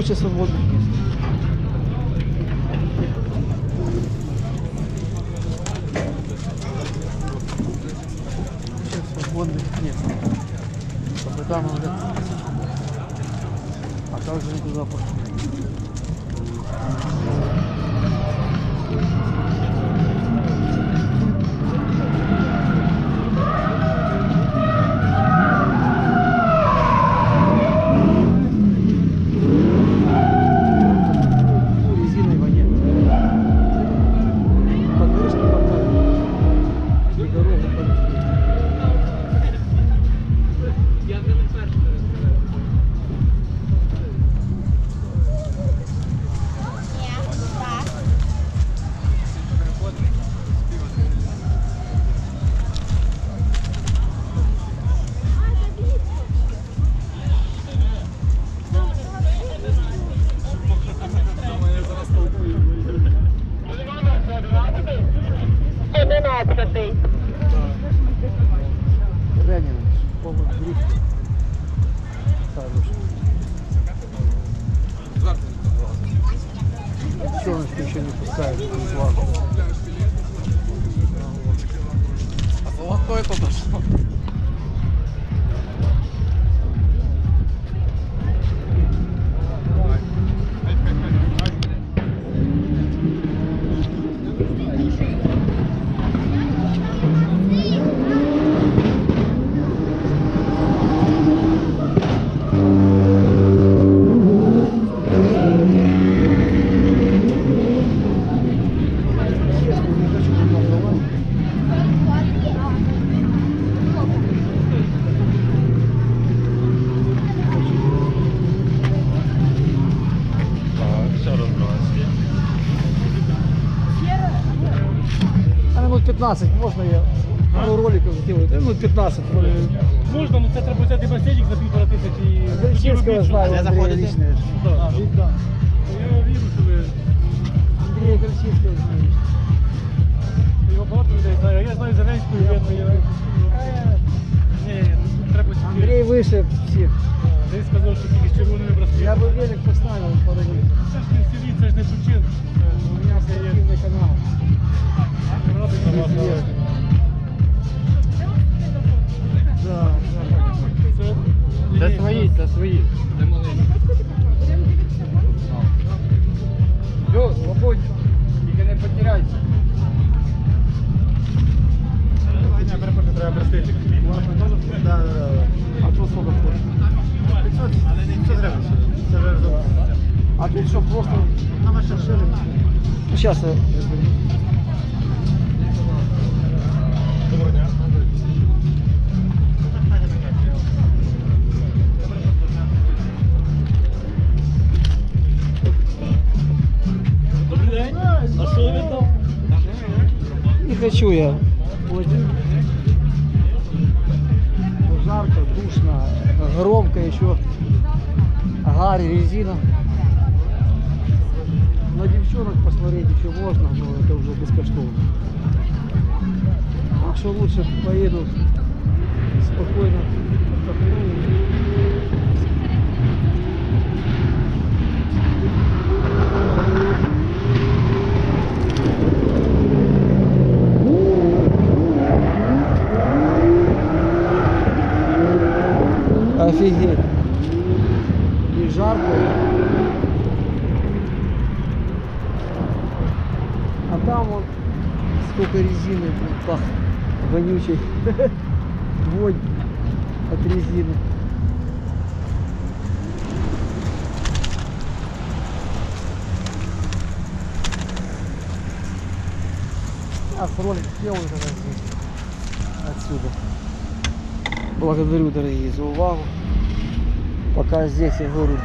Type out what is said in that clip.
куча свободных мест. Куча свободных мест. Чтобы там уже... А как же не туда пошли? 11. Ранений, повод грудь. Хороший. минут 15 можно я пару роликов сделаю? Да, минут 15 роликов. Можна, ну це треба взяти басейник за півтора тисячі і... Греческого знаю, Не Андрея заходите? лично. Да. А, ведь да. Я вірю, що ви... Андрея Греческого знаю. Його багато людей знає, а я знаю Зеленську, і я знаю... Ні, ні, ні, треба тільки... Андрей выше всех. Він сказав, що тільки з червоними браслетами. Я бы велик поставил це свої. Це маленькі. Йо, свободь, тільки не потеряйся. Ні, перепрошую, треба браслетик. Да, да, да. А тут сколько стоит? 500, 500 гривен. Це вже розумно. А тут что, просто на нашем шеле? Хочу я. Жарко, душно, громко еще. Гарь, резина. На девчонок посмотреть еще можно, но это уже бескоштовно. Так что лучше поеду спокойно. Офигеть. И жарко. А там вот сколько резины блин, пах вонючей. Вонь от резины. А, ролик сделаю тогда здесь. Отсюда. Благодарю, дорогие, за увагу. Пока здесь я говорю,